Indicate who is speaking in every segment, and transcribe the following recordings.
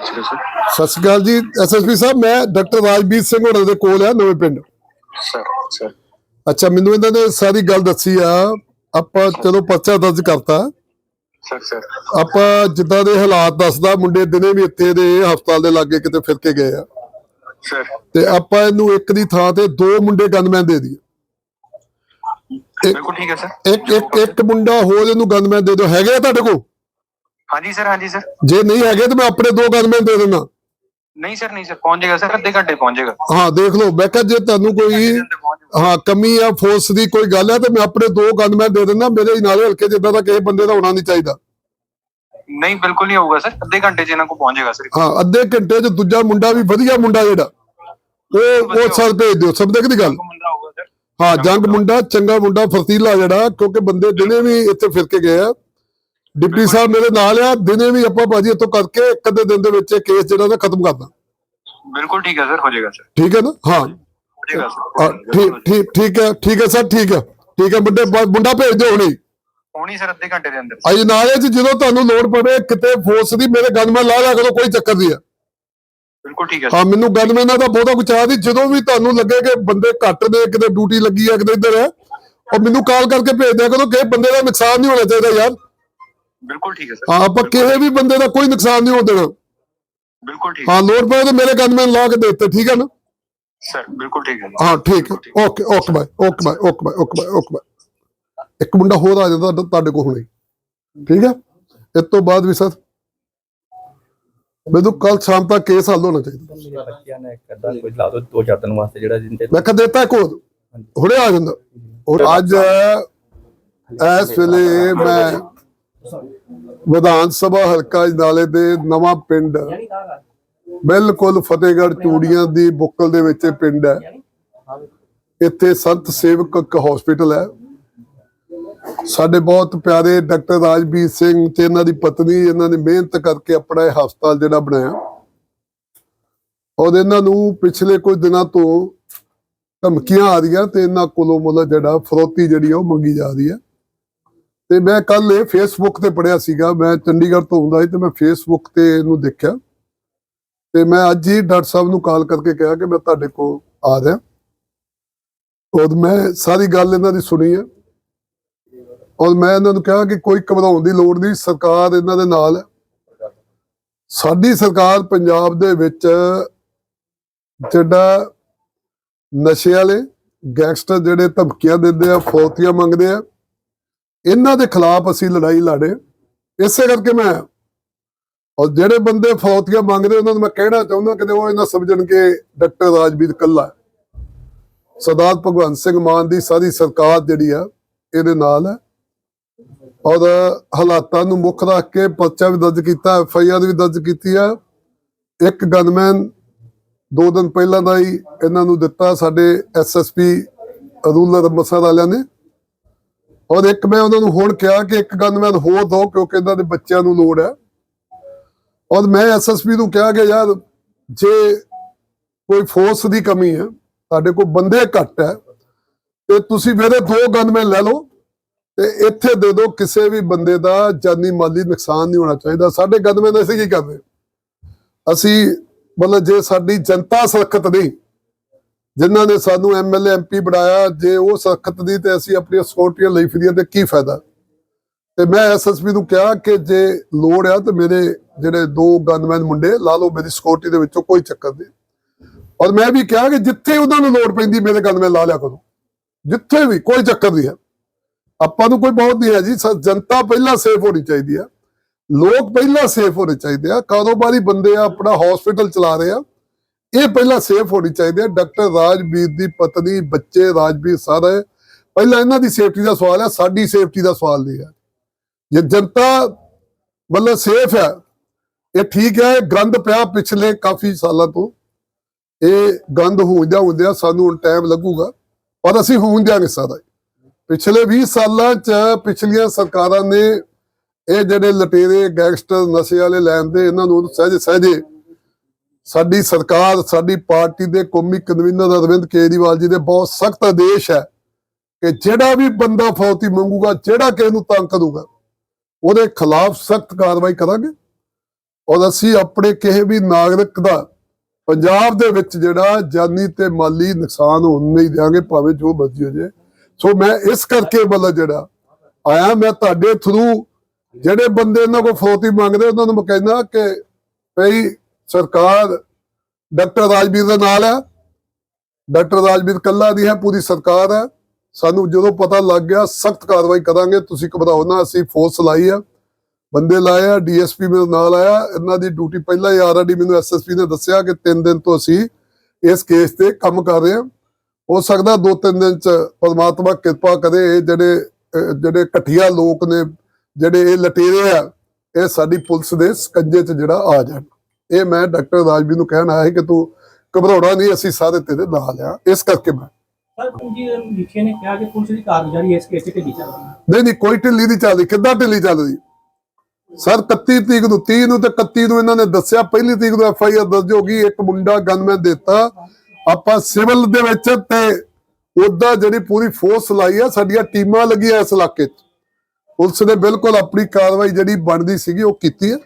Speaker 1: ਸਤਿ ਸ਼੍ਰੀ ਅਕਾਲ
Speaker 2: ਸਤਿ ਸ਼੍ਰੀ ਅਕਾਲ ਜੀ ਐਸਐਸਪੀ ਸਾਹਿਬ ਮੈਂ ਡਾਕਟਰ ਰਾਜਬੀਰ ਸਿੰਘ ਹੋਰਾਂ ਦੇ ਕੋਲ ਆ ਨਵੇਂ ਪਿੰਡ।
Speaker 1: ਸਰ ਸਰ ਸਰ
Speaker 2: ਅੱਛਾ ਮੈਨੂੰ ਇਹਨਾਂ ਨੇ ਸਾਰੀ ਗੱਲ ਦੱਸੀ ਆ ਆਪਾਂ ਚਲੋ ਪਰਚਾ ਦਰਜ ਕਰਤਾ।
Speaker 1: ਸਰ ਸਰ
Speaker 2: ਆਪਾਂ ਜਿੱਦਾਂ ਦੇ ਹਾਲਾਤ ਦੱਸਦਾ ਮੁੰਡੇ ਦਿਨੇ ਵੀ ਇੱਥੇ ਦੇ ਹਸਪਤਾਲ ਦੇ ਲਾਗੇ ਕਿਤੇ ਫਿਰ ਕੇ ਗਏ ਆ।
Speaker 1: ਸਰ
Speaker 2: ਤੇ ਆਪਾਂ ਇਹਨੂੰ ਇੱਕ ਦੀ ਥਾਂ ਤੇ ਦੋ ਮੁੰਡੇ ਗਨਮੈਨ ਦੇ ਦਈਏ।
Speaker 1: ਬਿਲਕੁਲ ਠੀਕ ਹੈ ਸਰ
Speaker 2: ਇੱਕ ਇੱਕ ਇੱਕ ਮੁੰਡਾ ਹੋਰ ਇਹਨੂੰ ਗਨਮੈਨ ਦੇ ਦਿਓ। ਹੈਗੇ ਆ ਤੁਹਾਡੇ ਕੋਲ?
Speaker 1: ਹਾਂਜੀ ਸਰ ਹਾਂਜੀ ਸਰ।
Speaker 2: ਜੇ ਨਹੀਂ ਹੈਗੇ ਤਾਂ ਮੈਂ ਆਪਣੇ ਦੋ ਗਨਮੈਨ ਦੇ ਦਿੰਦਾ।
Speaker 1: ਨਹੀਂ ਸਰ ਨਹੀਂ ਸਰ ਪਹੁੰਚ ਜਾਏਗਾ ਸਰ ਅੱਧੇ ਘੰਟੇ ਪਹੁੰਚ ਜਾਏਗਾ।
Speaker 2: ਹਾਂ ਦੇਖ ਲਓ ਮੈਂ ਕਿਹਾ ਜੇ ਤੁਹਾਨੂੰ ਕੋਈ। ਹਾਂ ਕਮੀ ਆ ਫੋਰਸ ਦੀ ਕੋਈ ਗੱਲ ਹੈ ਤੇ ਮੈਂ ਆਪਣੇ ਦੋ ਗਨਮੈਨ ਦੇ ਦਿੰਦਾ ਮੇਰੇ ਨਾਲੇ ਹਲਕੇ ਜਿੱਦਾਂ ਦਾ ਕਿਸੇ ਬੰਦੇ ਦਾ ਹੋਣਾ ਨਹੀਂ ਚਾਹੀਦਾ।
Speaker 1: ਨਹੀਂ ਬਿਲਕੁਲ ਨਹੀਂ ਹੋਊਗਾ ਸਰ ਅੱਧੇ ਘੰਟੇ 'ਚ ਇਹਨਾਂ ਕੋਲ ਪਹੁੰਚ ਜਾਏਗਾ ਸਰ।
Speaker 2: ਹਾਂ ਅੱਧੇ ਘੰਟੇ 'ਚ ਦੂਜਾ ਮੁੰਡਾ ਵੀ ਵਧੀਆ ਮੁੰਡਾ ਜਿਹੜਾ ਉਹ ਉਹ ਸਰ ਭੇਜ ਦਿਓ ਸਭ ਦੀ ਗੱਲ? ਹਾਂ ਜੰਗ ਮੁੰਡਾ। ਚੰਗਾ ਮੁੰਡਾ ਫਰਤੀਲਾ ਜਿਹੜਾ ਕਿਉਂਕਿ ਬੰਦੇ ਦਿਨੇ ਵੀ ਇੱਥੇ ਫਿਰ ਕੇ ਗਏ ਆ। ਡਿਪਟੀ ਸਾਹਿਬ ਮੇਰੇ ਨਾਲ ਆ ਦਿਨੇ ਵੀ ਆਪਾਂ ਬਾਜੀ ਇੱਥੋਂ ਕਰਕੇ ਇੱਕ ਅੱਧੇ ਦਿਨ ਦੇ ਵਿੱਚ ਇਹ ਕੇਸ ਜਿਹੜਾ ਨਾ ਖਤਮ ਕਰਦਾ।
Speaker 1: ਬਿਲਕੁਲ ਠੀਕ ਹੈ ਸਰ ਹੋ ਜਾਏਗਾ ਸਰ।
Speaker 2: ਠੀਕ ਹੈ ਨਾ? ਹਾਂ।
Speaker 1: ਹੋ ਜਾਏਗਾ
Speaker 2: ਹਾਂ,
Speaker 1: ਸਰ।
Speaker 2: ਠੀਕ ਠੀਕ ਠੀਕ ਹੈ ਠੀਕ ਹੈ ਸਰ ਠੀਕ ਹੈ। ਠੀਕ ਹੈ ਮੁੰਡੇ ਬ- ਮੁੰਡਾ ਭੇਜ ਦਿਓ ਹੁਣੇ।
Speaker 1: ਹੋਣੀ ਸਰ ਅੱਧੇ ਘੰਟੇ ਦੇ ਅੰਦਰ।
Speaker 2: ਅਜ ਨਾਲੇ ਚ ਜਦੋਂ ਤੁਹਾਨੂੰ ਲੋੜ ਪਵੇ ਕਿਤੇ ਫੋਰਸ ਦੀ ਮੇਰੇ ਗਨਮੈਨ ਲਾ ਲਿਆ ਕਰੋ ਕੋਈ ਚੱਕਰ ਨਹੀਂ ਆ
Speaker 1: ਬਿਲਕੁਲ ਠੀਕ ਹੈ ਸਰ।
Speaker 2: ਹਾਂ ਮੈਨੂੰ ਗਨਮੈਨਾਂ ਦਾ ਬਹੁਤਾ ਕੁਛ ਚਾਹ ਨਹੀਂ। ਜਦੋਂ ਵੀ ਤੁਹਾਨੂੰ ਲੱਗੇ ਕਿ ਬੰਦੇ ਘੱਟ ਨੇ ਕਿਤੇ ਡਿਊਟੀ ਲੱਗੀ ਆ ਕਿਤੇ ਇੱਧਰ ਹੈ ਉਹ ਮੈਨੂੰ ਕਾਲ ਕਰਕੇ ਭੇਜ ਦਿਆ ਕਰੋ ਕਿ ਬੰਦੇ ਦਾ ਨੁਕਸਾਨ ਨਹੀਂ ਹੋਣਾ ਚਾਹੀਦਾ ਯਾਰ।
Speaker 1: ਬਿਲਕੁਲ ਠੀਕ ਹੈ ਸਰ।
Speaker 2: ਹਾਂ ਆਪਾਂ ਕਿਸੇ ਵੀ ਬੰਦੇ ਦਾ ਕੋਈ ਨੁਕਸਾਨ ਨਹੀਂ ਹੋਣ ਦੇਣਾ।
Speaker 1: ਬਿਲਕੁਲ ਠੀਕ।
Speaker 2: ਹਾਂ ਲੋੜ ਪਵੇ ਤਾਂ ਮੇਰੇ ਗਨਮੈਨ ਲਾ ਕੇ ਦੇ ਦਿੱਤੇ ਠੀਕ ਹੈ ਨਾ?
Speaker 1: ਸਰ ਬਿਲਕੁਲ ਠੀਕ ਹੈ ਜੀ।
Speaker 2: ਹਾਂ ਠੀਕ ਹੈ। Okay okay bye okay bye okay bye okay bye okay bye ਇੱਕ ਮੁੰਡਾ ਹੋਰ ਆ ਜਾਂਦਾ ਤੁਹਾਡੇ- ਤੁਹਾਡੇ ਕੋਲ ਹੁਣੇ। ਠੀਕ ਹੈ? ਇਸ ਤੋਂ ਬਾਅਦ ਵੀ ਸਰ ਮੈਨੂੰ ਕੱਲ ਸ਼ਾਮ ਤੱਕ ਕੇਸ ਹੱਲ ਹੋਣਾ ਚਾਹੀਦਾ।
Speaker 3: ਮੇਰੇ ਬੱਚਿਆਂ ਨੇ ਇੱਕ ਅੱਧਾ ਕੋਈ ਲਾ ਦੋ ਦੋ ਚਾਰ ਦਿਨ ਵਾਸਤੇ ਜਿਹੜਾ ਜਿੰਦੇ
Speaker 2: ਮੈਂ ਕਹ ਦਿੱਤਾ ਕੋਦ ਹੁਣੇ ਆ ਜਾਂਦਾ। ਔਰ ਅੱਜ ਇਸ ਵੇਲੇ ਮੈਂ ਵਿਧਾਨ ਸਭਾ ਹਲਕਾ ਨਾਲੇ ਦੇ ਨਵਾਂ ਪਿੰਡ। ਬਿਲਕੁਲ ਫਤਿਹਗੜ੍ਹ ਚੂੜੀਆਂ ਦੀ ਬੁੱਕਲ ਦੇ ਵਿੱਚ ਪਿੰਡ ਹੈ। ਇੱਥੇ ਸੰਤ ਸੇਵਕ ਇੱਕ ਹਸਪੀਟਲ ਹੈ। ਸਾਡੇ ਬਹੁਤ ਪਿਆਰੇ ਡਾਕਟਰ ਰਾਜਵੀਰ ਸਿੰਘ ਤੇ ਇਹਨਾਂ ਦੀ ਪਤਨੀ ਇਹਨਾਂ ਨੇ ਮਿਹਨਤ ਕਰਕੇ ਆਪਣਾ ਇਹ ਹਸਪਤਾਲ ਜਿਹੜਾ ਬਣਾਇਆ। ਔਰ ਇਹਨਾਂ ਨੂੰ ਪਿਛਲੇ ਕੁਝ ਦਿਨਾਂ ਤੋਂ ਧਮਕੀਆਂ ਆ ਰਹੀਆਂ ਤੇ ਇਹਨਾਂ ਕੋਲੋਂ ਮੁੱਲ ਜਿਹੜਾ ਫਰੋਤੀ ਜਿਹੜੀ ਉਹ ਮੰਗੀ ਜਾ ਰਹੀ ਹੈ। ਤੇ ਮੈਂ ਕੱਲ ਇਹ ਫੇਸਬੁੱਕ ਤੇ ਪੜਿਆ ਸੀਗਾ, ਮੈਂ ਚੰਡੀਗੜ੍ਹ ਤੋਂ ਹੁੰਦਾ ਸੀ ਤੇ ਮੈਂ ਫੇਸਬੁੱਕ ਤੇ ਇਹਨੂੰ ਦੇਖਿਆ। ਤੇ ਮੈਂ ਅੱਜ ਹੀ ਡਾਕਟਰ ਸਾਹਿਬ ਨੂੰ ਕਾਲ ਕਰਕੇ ਕਿਹਾ ਕਿ ਮੈਂ ਤੁਹਾਡੇ ਕੋਲ ਆ ਰਿਹਾ। ਔਰ ਮੈਂ ਸਾਰੀ ਗੱਲ ਇਹਨਾਂ ਦੀ ਸੁਣੀ ਹੈ। ਔਰ ਮੈਂ ਇਹਨਾਂ ਨੂੰ ਕਿਹਾ ਕਿ ਕੋਈ ਘਬਰਾਉਣ ਦੀ ਲੋੜ ਨਹੀਂ, ਸਰਕਾਰ ਇਹਨਾਂ ਦੇ ਨਾਲ ਹੈ। ਸਾਡੀ ਸਰਕਾਰ ਪੰਜਾਬ ਦੇ ਵਿੱਚ ਜਿਹੜਾ ਨਸ਼ੇ ਵਾਲੇ ਗੈਂਗਸਟਰ ਜਿਹੜੇ ਧਮਕੀਆਂ ਦਿੰਦੇ ਆ, ਫੌਤੀਆਂ ਮੰਗਦੇ ਆ ਇਹਨਾਂ ਦੇ ਖਿਲਾਫ ਅਸੀਂ ਲੜਾਈ ਲੜੇ। ਇਸੇ ਕਰਕੇ ਮੈਂ ਔਰ ਜਿਹੜੇ ਬੰਦੇ ਫੌਤੀਆਂ ਮੰਗਦੇ, ਉਹਨਾਂ ਨੂੰ ਮੈਂ ਕਹਿਣਾ ਚਾਹੁੰਦਾ ਕਿ ਉਹ ਇਹਨਾਂ ਸਮਝਣ ਕਿ ਡਾਕਟਰ ਰਾਜਵੀਰ ਕੱਲਾ ਸਰਦਾਰ ਭਗਵੰਤ ਸਿੰਘ ਮਾਨ ਦੀ ਸਾਰੀ ਸਰਕਾਰ ਜਿਹੜੀ ਆ, ਇਹਦੇ ਨਾਲ ਹੈ। ਔਰ ਹਾਲਾਤਾਂ ਨੂੰ ਮੁੱਖ ਰੱਖ ਕੇ ਪਰਚਾ ਵੀ ਦਰਜ ਕੀਤਾ, ਐਫ ਆਈ ਆਰ ਵੀ ਦਰਜ ਕੀਤੀ ਆ। ਇੱਕ ਗਨਮੈਨ ਦੋ ਦਿਨ ਪਹਿਲਾਂ ਦਾ ਹੀ ਇਹਨਾਂ ਨੂੰ ਦਿੱਤਾ ਸਾਡੇ S S P rural Amritsar ਵਾਲਿਆਂ ਨੇ। ਔਰ ਇੱਕ ਮੈਂ ਉਹਨਾਂ ਨੂੰ ਹੁਣ ਕਿਹਾ ਕਿ ਇੱਕ ਗਨਮੈਨ ਹੋਰ ਦੋ ਕਿਉਂਕਿ ਇਹਨਾਂ ਦੇ ਬੱਚਿਆਂ ਨੂੰ ਲੋੜ ਹੈ। ਔਰ ਮੈਂ ਐਸਐਸਪੀ ਨੂੰ ਕਿਹਾ ਕਿ ਯਾਰ ਜੇ ਕੋਈ ਫੋਰਸ ਦੀ ਕਮੀ ਹੈ, ਸਾਡੇ ਕੋਲ ਬੰਦੇ ਘੱਟ ਹੈ, ਤੇ ਤੁਸੀਂ ਮੇਰੇ ਦੋ ਗਨਮੈਨ ਲੈ ਲਓ, ਤੇ ਇੱਥੇ ਦੇ ਦਿਓ ਕਿਸੇ ਵੀ ਬੰਦੇ ਦਾ ਜਾਨੀ ਮਾਲੀ ਨੁਕਸਾਨ ਨਹੀਂ ਹੋਣਾ ਚਾਹੀਦਾ। ਸਾਡੇ ਗਨਮੈਨ ਅਸੀਂ ਕੀ ਕਰਦੇ? ਅਸੀਂ ਮਤਲਬ ਜੇ ਸਾਡੀ ਜਨਤਾ ਸੁਰੱਖਿਅਤ ਨਹੀਂ ਜਿਨ੍ਹਾਂ ਨੇ ਸਾਨੂੰ ਐਮਐਲਏ ਐਮਪੀ ਬਣਾਇਆ, ਜੇ ਉਹ ਸਖ਼ਤ ਦੀ ਤੇ ਅਸੀਂ ਆਪਣੀਆਂ ਸਿਕਿਉਰਟੀਆਂ ਲਈ ਫਿਰੀਏ ਤੇ ਕੀ ਫਾਇਦਾ? ਤੇ ਮੈਂ ਐਸਐਸਪੀ ਨੂੰ ਕਿਹਾ ਕਿ ਜੇ ਲੋੜ ਆ ਤੇ ਮੇਰੇ ਜਿਹੜੇ ਦੋ ਗਨਮੈਨ ਮੁੰਡੇ ਲਾ ਲਓ, ਮੇਰੀ ਸਿਕਿਉਰਟੀ ਦੇ ਵਿੱਚੋਂ ਕੋਈ ਚੱਕਰ ਨਹੀਂ। ਔਰ ਮੈਂ ਵੀ ਕਿਹਾ ਕਿ ਜਿੱਥੇ ਉਹਨਾਂ ਨੂੰ ਲੋੜ ਪੈਂਦੀ, ਮੇਰੇ ਗਨਮੈਨ ਲਾ ਲਿਆ ਕਰੋ। ਜਿੱਥੇ ਵੀ, ਕੋਈ ਚੱਕਰ ਨਹੀਂ ਹੈ। ਆਪਾਂ ਨੂੰ ਕੋਈ ਬਹੁਤ ਨਹੀਂ ਹੈ ਜੀ ਜਨਤਾ ਪਹਿਲਾਂ ਸੇਫ ਹੋਣੀ ਚਾਹੀਦੀ ਆ। ਲੋਕ ਪਹਿਲਾਂ ਸੇਫ ਹੋਣੇ ਚਾਹੀਦੇ ਆ। ਕਾਰੋਬਾਰੀ ਬੰਦੇ ਆ, ਆਪਣਾ ਹਸਪੀਟਲ ਚਲਾ ਰਹੇ ਆ। ਇਹ ਪਹਿਲਾਂ ਸੇਫ ਹੋਣੀ ਚਾਹੀਦੀ ਹੈ। ਡਾਕਟਰ ਰਾਜਵੀਰ ਦੀ ਪਤਨੀ, ਬੱਚੇ ਰਾਜਵੀਰ ਸਾਰੇ, ਪਹਿਲਾਂ ਇਹਨਾਂ ਦੀ ਸੇਫਟੀ ਦਾ ਸਵਾਲ ਹੈ, ਸਾਡੀ ਸੇਫਟੀ ਦਾ ਸਵਾਲ ਨਹੀਂ ਹੈ। ਜੇ ਜਨਤਾ ਮਤਲਬ ਸੇਫ ਹੈ, ਇਹ ਠੀਕ ਹੈ ਗੰਦ ਪਿਆ ਪਿਛਲੇ ਕਾਫੀ ਸਾਲਾਂ ਤੋਂ। ਇਹ ਗੰਦ ਹੁੰਦਿਆਂ ਹੁੰਦਿਆਂ ਸਾਨੂੰ ਹੁਣ ਟਾਈਮ ਲੱਗੂਗਾ, ਪਰ ਅਸੀਂ ਹੋਣ ਦਿਆਂਗੇ ਸਾਰਾ। ਪਿਛਲੇ 20 ਸਾਲਾਂ ਚ ਪਿਛਲੀਆਂ ਸਰਕਾਰਾਂ ਨੇ ਇਹ ਜਿਹੜੇ ਲਟੇਰੇ ਗੈਂਗਸਟਰ ਨਸ਼ੇ ਵਾਲੇ ਲੈਂਦੇ, ਇਹਨਾਂ ਨੂੰ ਸਹਿਜੇ ਸਹਿਜੇ ਸਾਡੀ ਸਰਕਾਰ, ਸਾਡੀ ਪਾਰਟੀ ਦੇ ਕੌਮੀ ਕਨਵੀਨਰ ਅਰਵਿੰਦ ਕੇਜਰੀਵਾਲ ਜੀ ਦੇ ਬਹੁਤ ਸਖਤ ਆਦੇਸ਼ ਹੈ ਕਿ ਜਿਹੜਾ ਵੀ ਬੰਦਾ ਫੌਤੀ ਮੰਗੂਗਾ, ਜਿਹੜਾ ਕਿਸੇ ਨੂੰ ਤੰਗ ਕਰੂਗਾ, ਉਹਦੇ ਖਿਲਾਫ ਸਖਤ ਕਾਰਵਾਈ ਕਰਾਂਗੇ। ਔਰ ਅਸੀਂ ਆਪਣੇ ਕਿਸੇ ਵੀ ਨਾਗਰਿਕ ਦਾ ਪੰਜਾਬ ਦੇ ਵਿੱਚ ਜਿਹੜਾ ਜਾਨੀ ਤੇ ਮਾਲੀ ਨੁਕਸਾਨ ਹੋਣ ਨਹੀਂ ਦਿਆਂਗੇ, ਭਾਵੇਂ ਜੋ ਮਰਜ਼ੀ ਹੋ ਜੇ ਸੋ ਮੈਂ ਇਸ ਕਰਕੇ ਮਤਲਬ ਜਿਹੜਾ ਆਇਆ, ਮੈਂ ਤੁਹਾਡੇ ਥਰੂ ਜਿਹੜੇ ਬੰਦੇ ਇਹਨਾਂ ਕੋਲ ਫਰੋਤੀ ਮੰਗਦੇ, ਉਹਨਾਂ ਨੂੰ ਮੈਂ ਕਹਿੰਦਾ ਕਿ ਭਈ ਸਰਕਾਰ ਡਾਕਟਰ ਰਾਜਵੀਰ ਦੇ ਨਾਲ ਹੈ। ਡਾਕਟਰ ਰਾਜਵੀਰ ਕੱਲਾ ਦੀ ਹੈ, ਪੂਰੀ ਸਰਕਾਰ ਹੈ। ਸਾਨੂੰ ਜਦੋਂ ਪਤਾ ਲੱਗ ਗਿਆ, ਸਖਤ ਕਾਰਵਾਈ ਕਰਾਂਗੇ। ਤੁਸੀਂ ਘਬਰਾਓ ਨਾ, ਅਸੀਂ ਫੋਰਸ ਲਾਈ ਆ। ਬੰਦੇ ਲਾਏ ਆ, ਡੀਐਸਪੀ ਮੇਰੇ ਨਾਲ ਆਇਆ। ਇਹਨਾਂ ਦੀ ਡਿਊਟੀ ਪਹਿਲਾਂ ਹੀ ਆਲਰੇਡੀ ਮੈਨੂੰ ਐਸਐਸਪੀ ਨੇ ਦੱਸਿਆ ਕਿ 3 ਦਿਨ ਤੋਂ ਅਸੀਂ ਇਸ ਕੇਸ ਤੇ ਕੰਮ ਕਰ ਰਹੇ ਹਾਂ। ਹੋ ਸਕਦਾ 2-3 ਦਿਨ ਚ ਪਰਮਾਤਮਾ ਕਿਰਪਾ ਕਰੇ, ਇਹ ਜਿਹੜੇ ਜਿਹੜੇ ਘਟੀਆ ਲੋਕ ਨੇ, ਜਿਹੜੇ ਇਹ ਲਟੇਰੇ ਆ, ਇਹ ਸਾਡੀ ਪੁਲਿਸ ਦੇ ਸਕੰਜੇ 'ਚ ਜਿਹੜਾ ਆ ਜਾਣ। ਇਹ ਮੈਂ ਡਾਕਟਰ ਰਾਜਵੀਰ ਨੂੰ ਕਹਿਣ ਆਇਆ ਸੀ ਕਿ ਤੂੰ ਘਬਰਾਉਣਾ ਨਹੀਂ ਅਸੀਂ ਸਾਰੇ ਤੇਰੇ ਨਾਲ ਆ। ਇਸ ਕਰਕੇ ਮੈਂ
Speaker 4: ਸਰ ਜੀ ਲਿਖੇ ਨੇ ਕਿਹਾ ਕਿ ਪੁਲਿਸ ਦੀ ਕਾਰਗੁਜ਼ਾਰੀ ਇਸ ਕੇਸ 'ਚ ਢਿੱਲੀ ਚੱਲ ਰਹੀ ਹੈ।
Speaker 2: ਨਹੀਂ ਨਹੀਂ ਕੋਈ ਢਿੱਲੀ ਨਹੀਂ ਚੱਲਦੀ। ਕਿੱਦਾਂ ਢਿੱਲੀ ਚੱਲਦੀ? ਸਰ 31 ਤਰੀਕ ਨੂੰ 30 ਨੂੰ ਤੇ 31 ਨੂੰ ਇਹਨਾਂ ਨੇ ਦੱਸਿਆ। ਪਹਿਲੀ ਤਰੀਕ ਨੂੰ ਐਫ ਆਈ ਆਰ ਦਰਜ ਹੋ ਗਈ। ਇੱਕ ਮੁੰਡਾ ਗਨਮੈਨ ਦਿੱਤਾ। ਆਪਾਂ ਸਿਵਲ ਦੇ ਵਿੱਚ ਤੇ ਉਹਦਾ ਜਿਹੜੀ ਪੂਰੀ ਫੋਰਸ ਲਾਈ ਆ ਸਾਡੀਆਂ ਟੀਮਾਂ ਲੱਗੀਆਂ ਇਸ ਇਲਾਕੇ 'ਚ। ਪੁਲਿਸ ਨੇ ਬਿਲਕੁਲ ਆਪਣੀ ਕਾਰਵਾਈ ਜਿਹੜੀ ਬਣਦੀ ਸੀਗੀ ਉਹ ਕੀਤੀ ਹੈ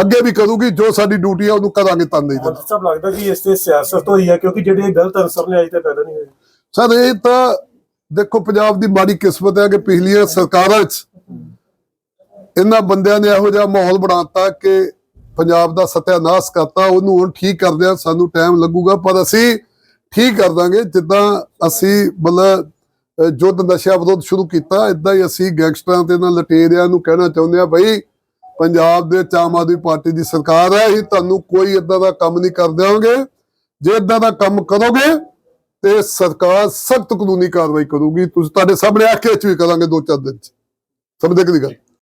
Speaker 2: ਅੱਗੇ ਵੀ ਕਰੂਗੀ ਜੋ ਸਾਡੀ ਡਿਊਟੀ ਆ ਉਹਨੂੰ ਕਰਾਂਗੇ ਤੰਦੇ ਦੇ
Speaker 5: ਮੰਤਰੀ ਸਾਹਿਬ ਲੱਗਦਾ ਕਿ ਇਸ ਤੇ ਸਿਆਸਤ ਹੋਈ ਹੈ ਕਿਉਂਕਿ ਜਿਹੜੇ ਗਲਤ ਅਨਸਰ ਨੇ ਅਜੇ ਤੱਕ ਪੈਦਾ ਨਹੀਂ ਹੋਏ।
Speaker 2: ਸਰ ਇਹ ਤਾਂ ਦੇਖੋ ਪੰਜਾਬ ਦੀ ਮਾੜੀ ਕਿਸਮਤ ਹੈ ਕਿ ਪਿਛਲੀਆਂ ਸਰਕਾਰਾਂ 'ਚ ਇਹਨਾਂ ਬੰਦਿਆਂ ਨੇ ਇਹੋ ਜਿਹਾ ਮਾਹੌਲ ਬਣਾਤਾ ਕਿ ਪੰਜਾਬ ਦਾ ਸਤਿਆਨਾਸ਼ ਕਰਤਾ ਉਹਨੂੰ ਹੁਣ ਠੀਕ ਕਰਦਿਆਂ ਸਾਨੂੰ ਟਾਈਮ ਲੱਗੂਗਾ ਪਰ ਅਸੀਂ ਠੀਕ ਕਰ ਦਾਂਗੇ। ਜਿੱਦਾਂ ਅਸੀਂ ਮਤਲਬ ਯੁੱਧ ਨਸ਼ਾ ਵਿਰੋਧ ਸ਼ੁਰੂ ਕੀਤਾ ਇਦਾਂ ਹੀ ਅਸੀਂ ਗੈਂਗਸਟਰਾਂ ਤੇ ਨਾਲ ਲਟੇਰਿਆਂ ਨੂੰ ਕਹਿਣਾ ਚਾਹੁੰਦੇ ਆ ਬਈ ਪੰਜਾਬ ਦੇ ਵਿੱਚ ਆਮ ਆਦਮੀ ਪਾਰਟੀ ਦੀ ਸਰਕਾਰ ਹੈ ਇਹ ਤੁਹਾਨੂੰ ਕੋਈ ਇਦਾਂ ਦਾ ਕੰਮ ਨਹੀਂ ਕਰ ਦੇਵਾਂਗੇ ਜੇ ਇਦਾਂ ਦਾ ਕੰਮ ਕਰੋਗੇ, ਤੇ ਸਰਕਾਰ ਸਖਤ ਕਾਨੂੰਨੀ ਕਾਰਵਾਈ ਕਰੂਗੀ। ਤੁਸੀਂ ਤੁਹਾਡੇ ਸਾਹਮਣੇ ਆਖੇ ਚ ਵੀ ਕਰਾਂਗੇ ਦੋ ਚਾਰ ਦਿਨ ਚ। ਸਮਝਦੇ ਕਿ ਨਹੀਂ ਗੱਲ?